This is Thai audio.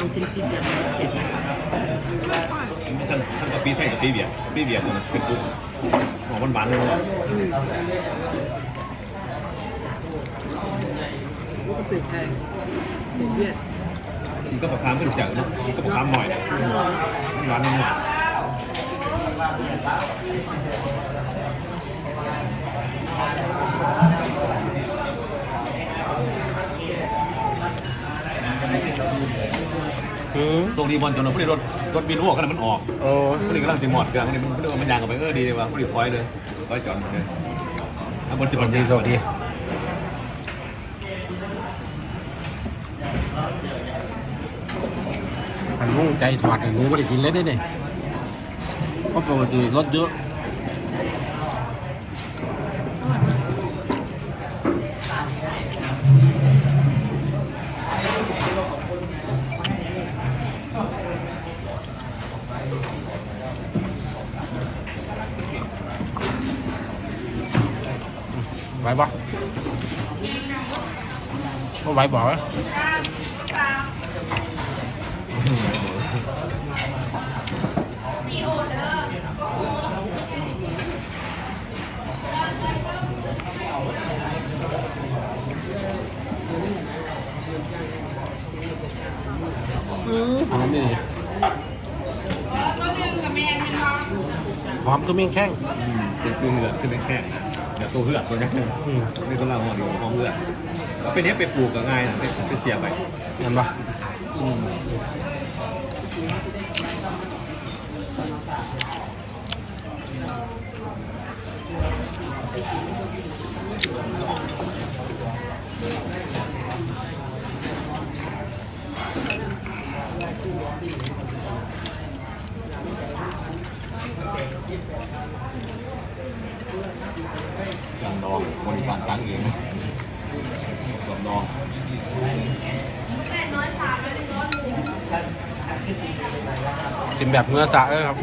ลองกินกอย่างนี้เผ็ดไหมท่านท่านกับปีไทยกับปีเบียร์ปีเบียร์ตัวนั้นเป็นปุ๊บหอมหวานๆเลยอืมนี่ก็สื่อไทยเวียดมันก็ประคามขึ้นจากนะมันก็ประคามหน่อยนหน่อยหวานนิดหน่อย อืมตรงนี้บอลจนเราพอดีรถรถมีรั่วกันมันออกโอ้พอดีกำลังสิหมอดกันพอดีมันพอดีมันยางกันไปเออดีเลยว่ะพอดีคอยเลยคอยจอดเลยถ้าบนจะสบวัสนดียางสวัสดีมันมุ่งใจถอดหนูไม่ได้กินเลยได้เนี่ยเพราะปกติรถเยอะ ไหวปะก็ไหวบอกนะอืมหอมนี่หอมตัวเมียงแข้งเป็นคือเหือกขึ้นเป็นแค่ เดี๋ยวตัวเหือกตัวนี้อืมนี่ตัวเราหอดีหอมเหือกแล้วเป็นเนี้ยไปปลูกก็ง่ายนะไปไปเสียบไปเห็นปะอืม จำดองบริการตั้งเองจำดองกินแบบเนื้อสะเลยครับ